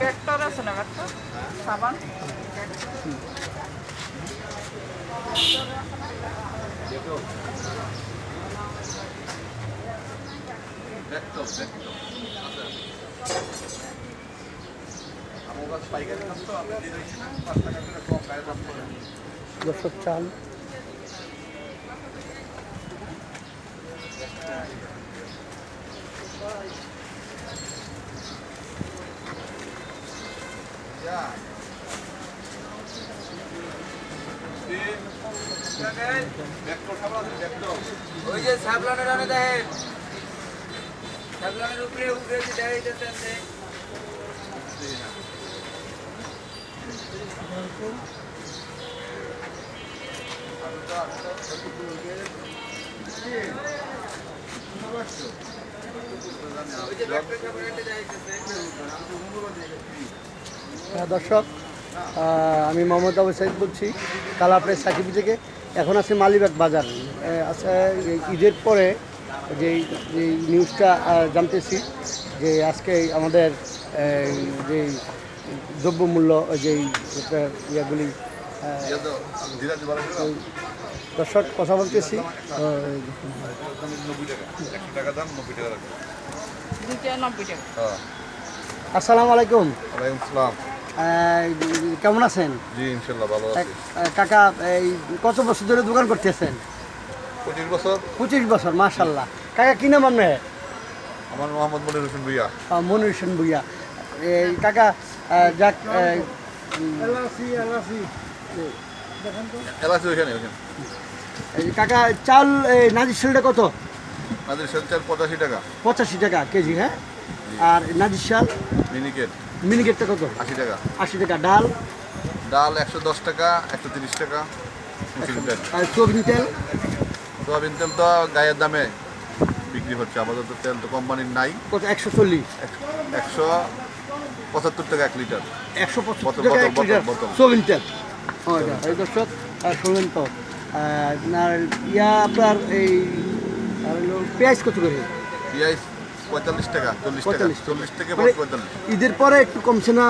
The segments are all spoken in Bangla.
ভেক্টর আছে না ভেক্টর সাবান? দর্শক চাল ওই যে সাবলানের রানে দেখেন সাবলানের উপরে উপরে যে দেখাইতেছে ওই যে ব্যাগটা খাবার এটা দেখাইতেছে হ্যাঁ, দর্শক আমি মোহাম্মদ আবু সাইদ বলছি, কালাপ্রেস সাকিবি থেকে এখন আছে মালিবাগ বাজার। আচ্ছা ঈদের পরে যে নিউজটা জানতেছি যে আজকে আমাদের এই, যে দ্রব্যমূল্য যে ইয়েগুলি দর্শক কথা বলতেছি। হ্যাঁ আসসালামু আলাইকুম। কেমন আছেন? জি ইনশাল্লাহ ভালো আছি। কাকা এই কত বছর ধরে দোকান করতেছেন? পঁচিশ বছর। পঁচিশ বছর মাশাল্লাহ। কাকা কি নাম আপনার? আমার মোহাম্মদ মনির হোসেন ভুইয়া। মনির হোসেন ভুইয়া। এই কাকা যাক এই, এলাচি ওইখানে ওইখানে। এই কাকা চাল এই নাজির শালটা কত? আমাদের সেলচার পঁচাশি টাকা। পঁচাশি টাকা কেজি হ্যাঁ? আর নাজির শাল? মিনিকেট। মিনিকেটটা কত? আশি টাকা। আশি টাকা। ডাল? ডাল একশো দশ টাকা একশো তিরিশ টাকা আর সোয়াবিন তেল? সোয়াবিন তেল তো গায়ের দামে। বিক্রি হচ্ছে। আমাদের তো তেল তো কোম্পানির নাই। কত? একশো চল্লিশ। একশো পঁচাত্তর টাকা এক লিটার। একশো। সোয়াবিন তেল এই দর্শক শুনলেন তো। আর ইয়া আপনার এই পেঁয়াজ কত করে? পেঁয়াজ পঁয়তাল্লিশ টাকা চল্লিশ টাকা। চল্লিশ থেকে মানে পঁয়তাল্লিশ। ঈদের পরে একটু কমছে না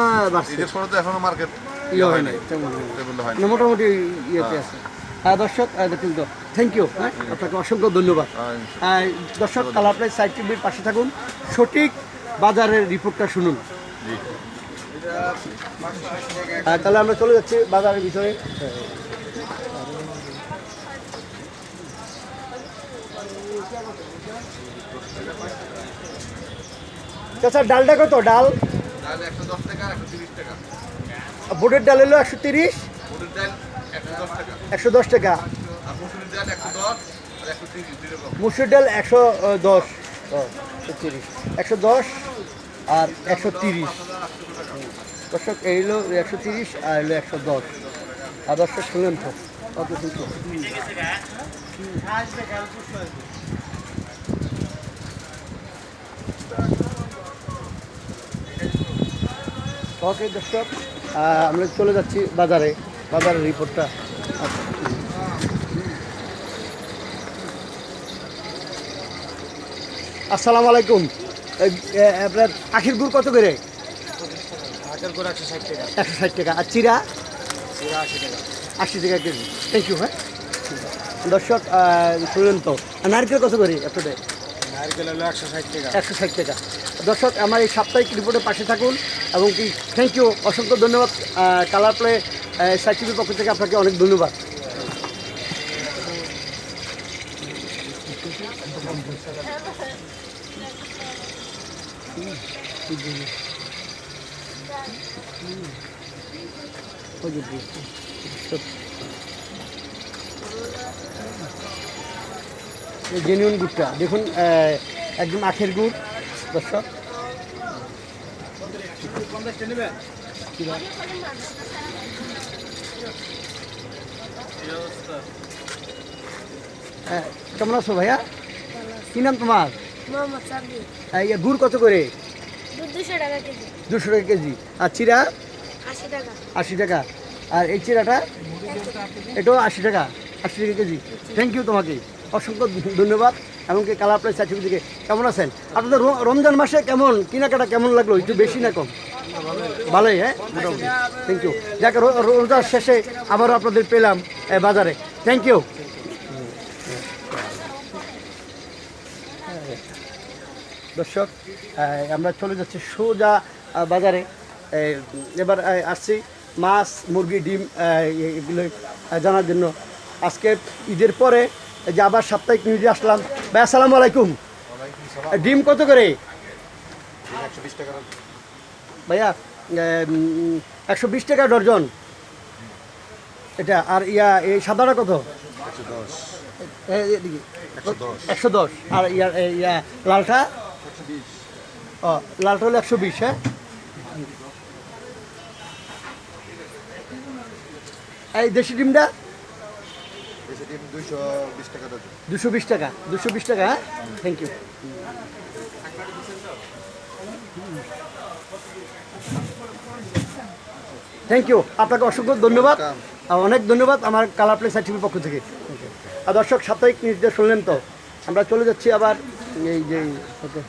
ঈদের সময় তো এখনও মার্কেট ইয়ে হয় না, মোটামুটি ইয়েতে আছে। হ্যাঁ দর্শক আহ, দেখুন তো থ্যাংক ইউ হ্যাঁ আপনাকে অসংখ্য ধন্যবাদ। দর্শক কালাপ্রাইজ সাইড টিভির পাশে থাকুন সঠিক বাজারের রিপোর্টটা শুনুন। তাহলে আমরা চলে যাচ্ছি বাজারের ভিতরে চাচা ডালটা কত? ডাল? বোটের ডাল হলো একশো তিরিশ? একশো দশ টাকা। মুসুর ডাল একশো দশ তিরিশ একশো দশ আর একশো তিরিশ। দর্শক এই হলো একশো তিরিশ আর হলো একশো দশ। আর দর্শক শুনলেন তো কত কিন্তু ওকে দর্শক আমরা চলে যাচ্ছি বাজারে। বাজারের রিপোর্টটা। আচ্ছা আসসালামু আলাইকুম। আপনার আখির গুড় কত করে? একশো ষাট টাকা। একশো ষাট টাকা। আর চিরা? আশি টাকা। আশি টাকা কেজি। থ্যাংক ইউ হ্যাঁ দর্শক শুনলেন তো। নারকেল কত করে আপনাদের? নারকেল হলো একশো ষাট টাকা। একশো ষাট টাকা। দর্শক আমার এই সাপ্তাহিক রিপোর্টের পাশে থাকুন এবং কি থ্যাংক ইউ অসংখ্য ধন্যবাদ কালার প্লে সাইটিভির পক্ষ থেকে আপনাকে অনেক ধন্যবাদ। জেনুইন গুড়টা। দেখুন একদম আখের গুড় দর্শক। কেমন আছো ভাইয়া? কি নাম তোমার? সাব্বির। এই গুড় কত করে? দুশো টাকা কেজি। আর চিরা? আশি টাকা। আর এই চিরাটা? এটাও আশি টাকা আশি টাকা কেজি। থ্যাংক ইউ তোমাকে। অসংখ্য ধন্যবাদ। এমনকি কালার সার্টিফিকেট থেকে কেমন আছেন? আপনাদের রমজান মাসে কেমন? কেনাকাটা কেমন লাগল? একটু বেশি না কম? ভালোই হ্যাঁ? মোটামুটি থ্যাংক ইউ যাকে রোজার শেষে আবারও আপনাদের পেলাম বাজারে। থ্যাংক ইউ দর্শক আমরা চলে যাচ্ছি সোজা বাজারে। এবার আসছি মাছ, মুরগি, ডিম এগুলো জানার জন্য। আজকে ঈদের পরে এই যে আবার সাপ্তাহিক নিউজে আসলাম। ভাই, আসসালামু আলাইকুম। ডিম কত করে? ভাইয়া একশো বিশ টাকা ডর্জন এটা, আর ইয়া, এই সাদাটা কত? একশো দশ। আর ইয়ার ইয়া, লালটা? ও, লালটা হলো একশো বিশ হ্যাঁ? এই দেশি ডিমটা? দুশো বিশ টাকা দুশো বিশ টাকা হ্যাঁ? থ্যাংক ইউ থ্যাংক ইউ আপনাকে অসংখ্য ধন্যবাদ। আর অনেক ধন্যবাদ আমার কালার প্লেস টিভির পক্ষ থেকে। আর দর্শক সাপ্তাহিক নির্দেশ শুনলেন তো? আমরা চলে যাচ্ছি আবার। এই যে ওকে।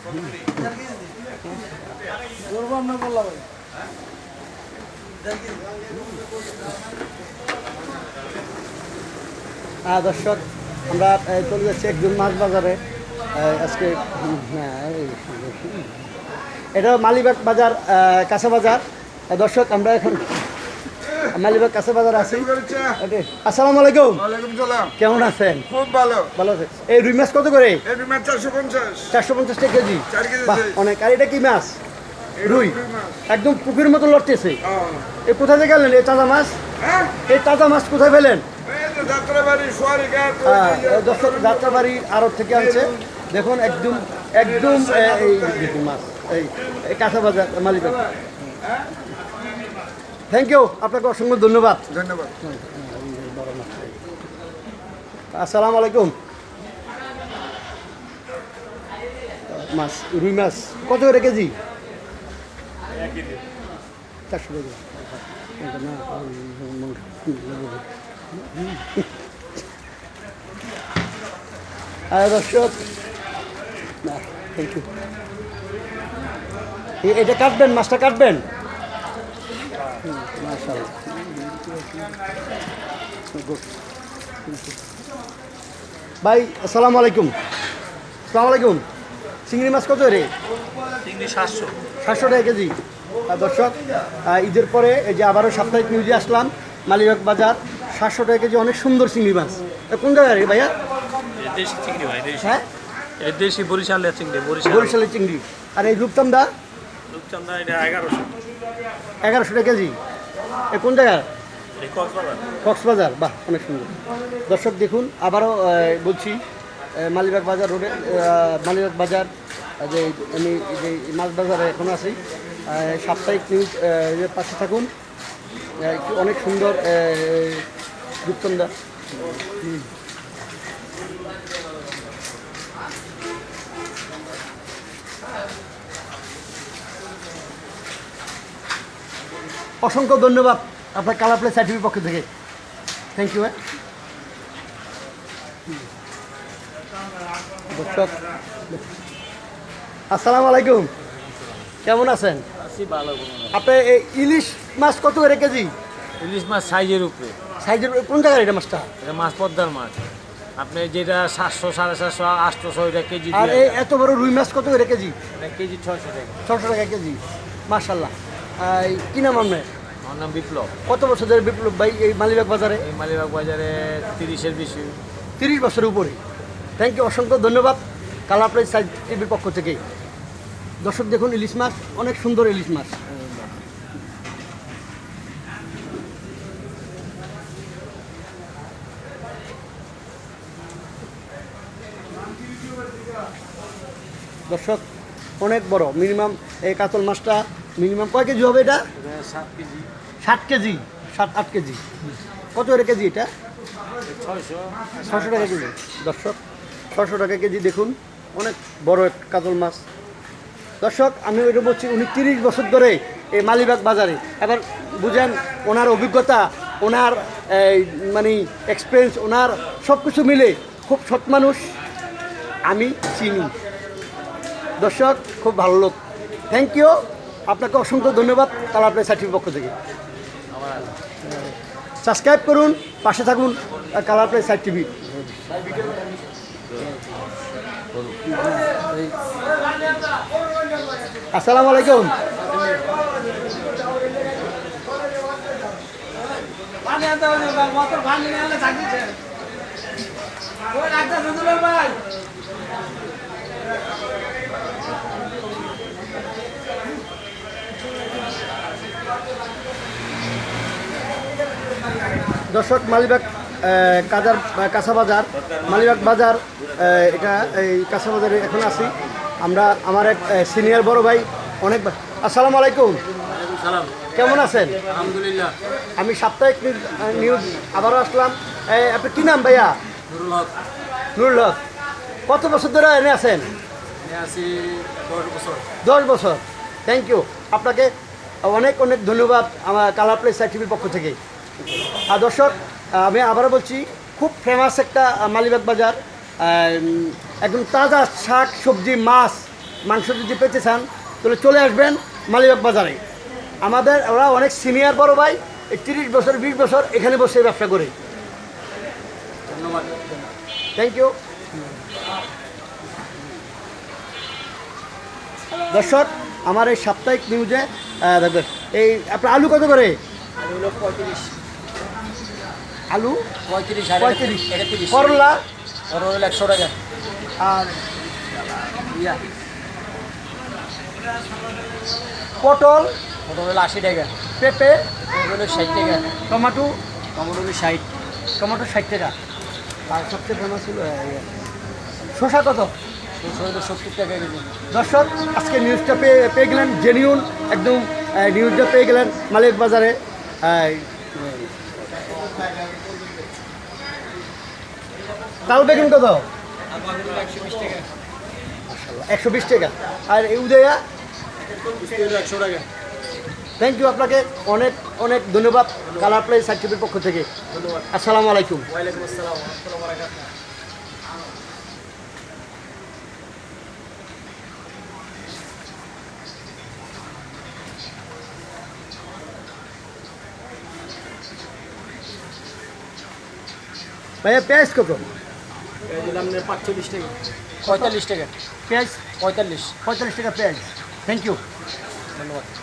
দর্শক আমরা চলে যাচ্ছি একজন মাছ বাজারে। আজকে হ্যাঁ, এই। এটা মালিবাগ বাজার কাঁচা বাজার। দর্শক আমরা এখন মালিবাগ কাঁচা বাজার আছি। ওকে আসসালামু আলাইকুম। কেমন আছেন? খুব ভালো। ভালো আছে এই রুই মাছ কত করে? চারশো পঞ্চাশ। চারশো পঞ্চাশ টাকা কেজি। অনেক। আর এটা কি মাছ? রুই। একদম পুকুরের মতো লড়তেছে। হ্যাঁ। এ কোথায় থেকে গেলেন এই তাজা মাছ? হ্যাঁ। এই তাজা মাছ কোথায় পেলেন? তো যাত্রাবাড়ি হ্যাঁ, দর্শক যাত্রাবাড়ি আড়ত থেকে আনছে। দেখুন একদম একদম এই মাছ এই এই কাঁচা বাজার মালিক। থ্যাংক ইউ আপনাকে অসংখ্য ধন্যবাদ। ধন্যবাদ। আসসালামু আলাইকুম। মাছ রুই মাছ কত করে কেজি? চারশো কেজি না, আর দর্শক। না থ্যাংক ইউ এটা কাটবেন মাছটা কাটবেন. ভাই আসসালামু আলাইকুম। আসসালামু আলাইকুম। চিংড়ি মাছ কত রে? চিংড়ি সাতশো। সাতশো টাকা কেজি। দর্শক ঈদের পরে এই যে আবারও সাপ্তাহিক নিউজে আসলাম মালিবাগ বাজার। সাতশো টাকা কেজি অনেক সুন্দর চিংড়ি মাছ। কোন জায়গায় রে ভাইয়া? দেশি চিংড়ি ভাই দেশি। হ্যাঁ? দেশি বরিশালের চিংড়ি বরিশাল। বরিশালের চিংড়ি। আর এই রূপচান্দা রূপচান্দা এটা এগারোশো। এগারোশো টাকা কেজি। এ কোন জায়গার এই কক্সবাজার। বাহ অনেক সুন্দর। দর্শক দেখুন আবারও বলছি মালিবাগ বাজার রোডে মালিবাগ বাজার যে আমি যে মাছ বাজারে এখন আছি সাপ্তাহিক নিউজ পাশে থাকুন। অনেক সুন্দর হুম। অসংখ্য ধন্যবাদ আপনার কালার প্লে সার্টিফিকেট পক্ষ থেকে। থ্যাংক ইউ দর্শক আসসালামু আলাইকুম। কেমন আছেন? আছি আপনি এই ইলিশ মাছ কত করে কেজি? ইলিশ মাছ সাইজের উপরে। সাইজের কোন জায়গায় এটা মাছটা? এটা মাছ পদ্মার মাছ। আপনি যেটা সাতশো সাড়ে সাতশো আটশোশো এটা কেজি আর এই এত বড় রুই মাছ কত করে কেজি? কেজি ছয়শো টাকা। ছশো টাকা কেজি। মার্শাল্লাহ কি নাম আপনার? আমার নাম বিপ্লব। কত বছর ধরে বিপ্লব ভাই এই মালিবাগ বাজারে? এই মালিবাগ বাজারে তিরিশের বেশি। তিরিশ বছরের উপরে। থ্যাংক ইউ অসংখ্য ধন্যবাদ কালার প্রাইজ সাইজ টিভির পক্ষ থেকে। দর্শক দেখুন ইলিশ মাছ অনেক সুন্দর ইলিশ মাছ। দর্শক অনেক বড়। মিনিমাম এই কাতল মাছটা মিনিমাম কয় কেজি হবে এটা? সাত কেজি। ষাট কেজি সাত আট কেজি। কত করে কেজি এটা? ছশো টাকা কেজি। দর্শক ছশো টাকা কেজি দেখুন অনেক বড় এক কাতল মাছ। দর্শক আমি ওইটা বলছি উনি তিরিশ বছর ধরে এই মালিবাগ বাজারে। এবার বুঝেন ওনার অভিজ্ঞতা ওনার এই, মানে এক্সপিরিয়েন্স ওনার সব কিছু মিলে খুব সৎ মানুষ। আমি চিনি। দর্শক, খুব ভালো লোক। থ্যাংক ইউ আপনাকে অসংখ্য ধন্যবাদ কালা প্লেস সার্টিফিকেট পক্ষ থেকে। সাবস্ক্রাইব করুন, পাশে থাকুন কালার প্লেস সাইট টিভি আসসালামু আলাইকুম। দর্শক মালিবাগ কাজার কাঁচা বাজার মালিবাগ বাজার এটা এই কাঁচা বাজারে এখন আছি। আমরা আমার এক সিনিয়র বড় ভাই অনেক আসসালামু আলাইকুম। কেমন আছেন? আলহামদুলিল্লাহ। আমি সাপ্তাহিক নিউজ- আবারও আসলাম। আপনি কী নাম ভাইয়া? নুরুল হক। কত বছর ধরে এনে আছেন? দশ বছর। থ্যাংক ইউ আপনাকে অনেক অনেক ধন্যবাদ আমার কালার প্লেস সার্টিফিকেট পক্ষ থেকে। আর দর্শক আমি আবারও বলছি খুব ফেমাস একটা মালিবাগ বাজার। একদম তাজা শাক সবজি মাছ মাংস যদি পেতে চান তাহলে চলে আসবেন মালিবাগ বাজারে। আমাদের ওরা অনেক সিনিয়র বড় ভাই তিরিশ বছর বিশ বছর এখানে বসে ব্যবসা করে। ধন্যবাদ। থ্যাংক ইউ দর্শক আমার এই সাপ্তাহিক নিউজে দেখবেন এই আপনার আলু কত করে? আমি হলো পঁয়ত্রিশ। আলু পঁয়ত্রিশ পঁয়ত্রিশ করলা। একশো টাকা। আর ইয়া। পটল ওটা হলো আশি টাকা। পেঁপে হলো ষাট টাকা। টমাটো টমেটো হলো ষাট। টমাটো ষাট টাকা। আর সবচেয়ে ফেমাস হলো আহ, শসা কত? দুশো হলো সত্তর টাকা কেজি। দর্শক আজকে নিউজটা পেয়ে পেয়ে গেলেন জেনিউন একদম নিউজটা পেয়ে গেলেন মালিক বাজারে। তাল বেগুন কত? একশো বিশ টাকা। আর এই উদয়া? একশো টাকা। থ্যাংক ইউ আপনাকে অনেক অনেক ধন্যবাদ কালার প্লে সার্টিফিকেট পক্ষ থেকে। আসসালামু আলাইকুম। ওয়ালাইকুম আসসালাম ভাইয়া পেঁয়াজ কত? পাঁচচল্লিশ টাকা। পঁয়তাল্লিশ টাকা। পেঁয়াজ? পঁয়তাল্লিশ। পঁয়তাল্লিশ টাকা পেঁয়াজ। থ্যাংক ইউ ধন্যবাদ।